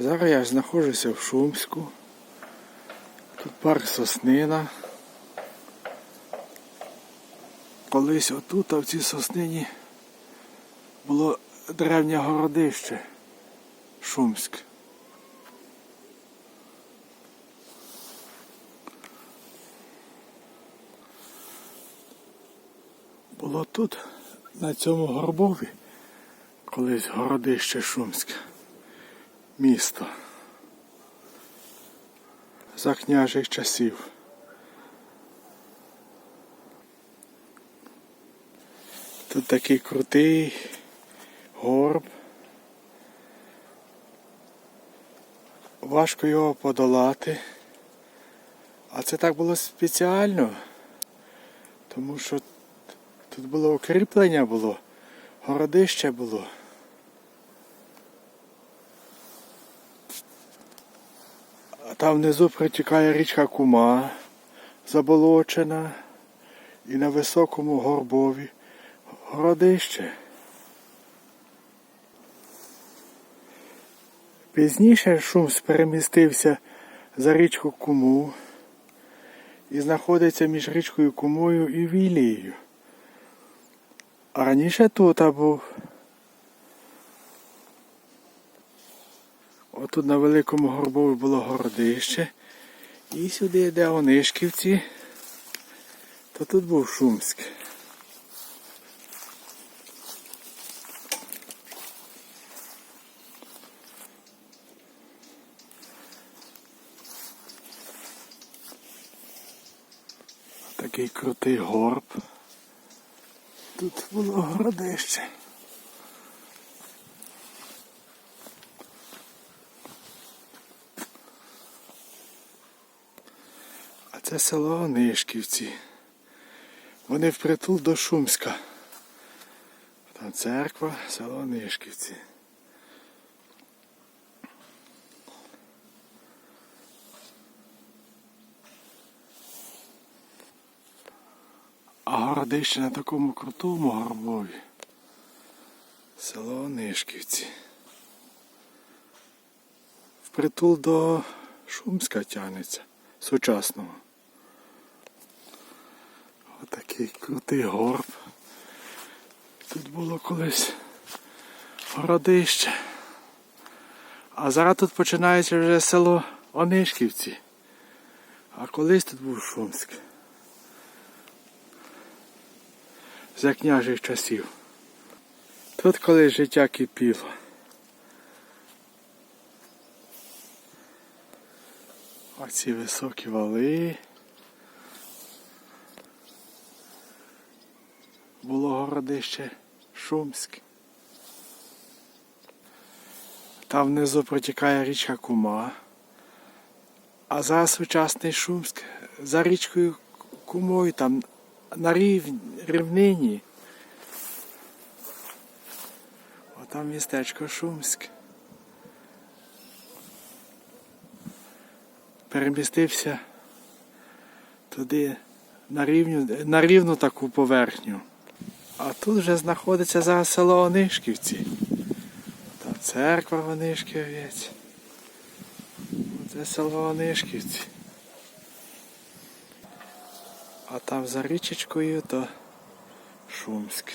Зараз я знаходжуся в Шумську. Тут парк Соснина. Колись отут, а в цій соснині було древнє городище Шумськ. Було тут, на цьому горбові, колись городище Шумське, місто. За княжих часів. Тут такий крутий горб. Важко його подолати. А це так було спеціально, тому що тут було укріплення було, городище було. Там внизу протікає річка Кума, заболочена, і на високому горбові городище. Пізніше Шумс перемістився за річку Куму і знаходиться між річкою Кумою і Вілією. А раніше тут був. Отут на великому горбові було городище. І сюди, де Онишківці, то тут був Шумськ. Такий крутий горб. Тут було городище. Це село Онишківці. Вони впритул до Шумська. Там церква, село Онишківці. А городище на такому крутому горбові. Село Онишківці. Впритул до Шумська тягнеться сучасного. Отакий крутий горб. Тут було колись городище. А зараз тут починається вже село Онишківці. А колись тут був Шумськ. За княжих часів. Тут колись життя кипіло. Оці високі вали. Було городище Шумськ. Там внизу протікає річка Кума. А зараз сучасний Шумськ за річкою Кумою там на рів... рівнині. Отам містечко Шумськ. Перемістився туди на рівню, на рівну таку поверхню. А тут вже знаходиться зараз село Онишківці. Там церква Онишківець. Це село Онишківці. А там за річечкою то Шумськ.